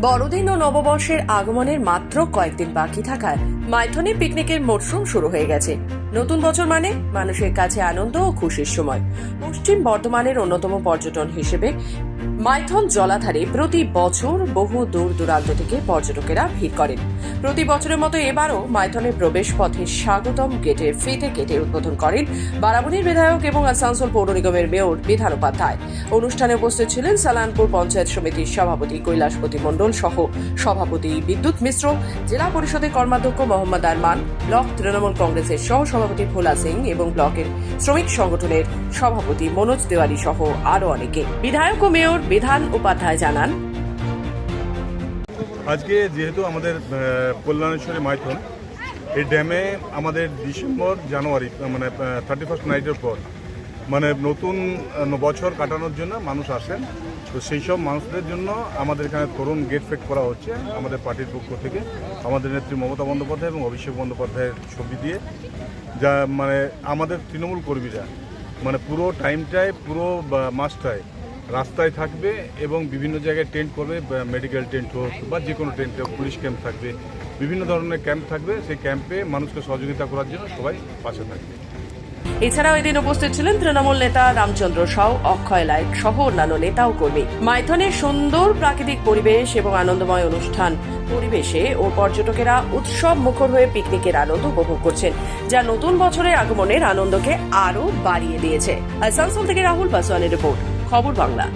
বড়দিন ও নববর্ষের আগমনের মাত্র কয়েকদিন বাকি থাকায় মাইথনে পিকনিকের মরশুম শুরু হয়ে গেছে। নতুন বছর মানে মানুষের কাছে আনন্দ ও খুশির সময়। পশ্চিম বর্ধমানের অন্যতম পর্যটন হিসেবে মাইথন জলাধারে প্রতি বছর বহু দূর দূরান্ত থেকে পর্যটকেরা ভিড় করেন। প্রতি বছরের মতো এবারও মাইথনের প্রবেশ পথে স্বাগতম গেটের ফিতে গেটের উদ্বোধন করেন বারাবণীর বিধায়ক এবং আসানসোল পৌর নিগমের মেয়র বিধান উপাধ্যায়। অনুষ্ঠানে উপস্থিত ছিলেন সালানপুর পঞ্চায়েত সমিতির সভাপতি কৈলাসপতি মণ্ডল সহ সভাপতি বিদ্যুৎ মিশ্র, জেলা পরিষদের কর্মাধ্যক্ষ মোহাম্মদ আরমান, ব্লক তৃণমূল কংগ্রেসের সহ সভাপতি ভোলা সিং এবং ব্লকের শ্রমিক সংগঠনের সভাপতি মনোজ তেওয়ারি সহ আরও অনেকে। বিধায়ক ও মেয়র বিধান উপাধ্যায় জানান। আজকে যেহেতু আমাদের কল্যাণেশ্বরী মাইথন, এই ড্যামে আমাদের ডিসেম্বর জানুয়ারি মানে থার্টি ফার্স্ট নাইটের পর মানে নতুন বছর কাটানোর জন্য মানুষ আসেন। তো সেই সব মানুষদের জন্য আমাদের এখানে তরুণ গেট ফেক করা হচ্ছে আমাদের পার্টির পক্ষ থেকে। আমাদের নেত্রী মমতা বন্দ্যোপাধ্যায় এবং অভিষেক বন্দ্যোপাধ্যায়ের ছবি দিয়ে। যা মানে আমাদের তৃণমূল কর্মীরা মানে পুরো টাইমটায় পুরো মাসটায় রাস্তায় থাকবে এবং বিভিন্ন জায়গায় টেন্ট করবে মেডিকেল টেন্ট হোক বা যে কোনো টেন্ট হোক পুলিশ ক্যাম্প থাকবে, বিভিন্ন ধরনের ক্যাম্প থাকবে। সেই ক্যাম্পে মানুষকে সহযোগিতা করার জন্য সবাই পাশে থাকবে। এছাড়াও এদিন উপস্থিত ছিলেন তৃণমূল নেতা রামচন্দ্র সাউ, অক্ষয় লায়ক সহ অন্যান্য নেতা ও কর্মী। মাইথনের সুন্দর প্রাকৃতিক পরিবেশ এবং আনন্দময় অনুষ্ঠান পরিবেশে ও পর্যটকেরা উৎসব মুখর হয়ে পিকনিকের আনন্দ উপভোগ করছেন, যা নতুন বছরের আগমনের আনন্দকে আরও বাড়িয়ে দিয়েছে। আসানসোল থেকে রাহুল পাসওয়ানের রিপোর্ট, খবর বাংলা।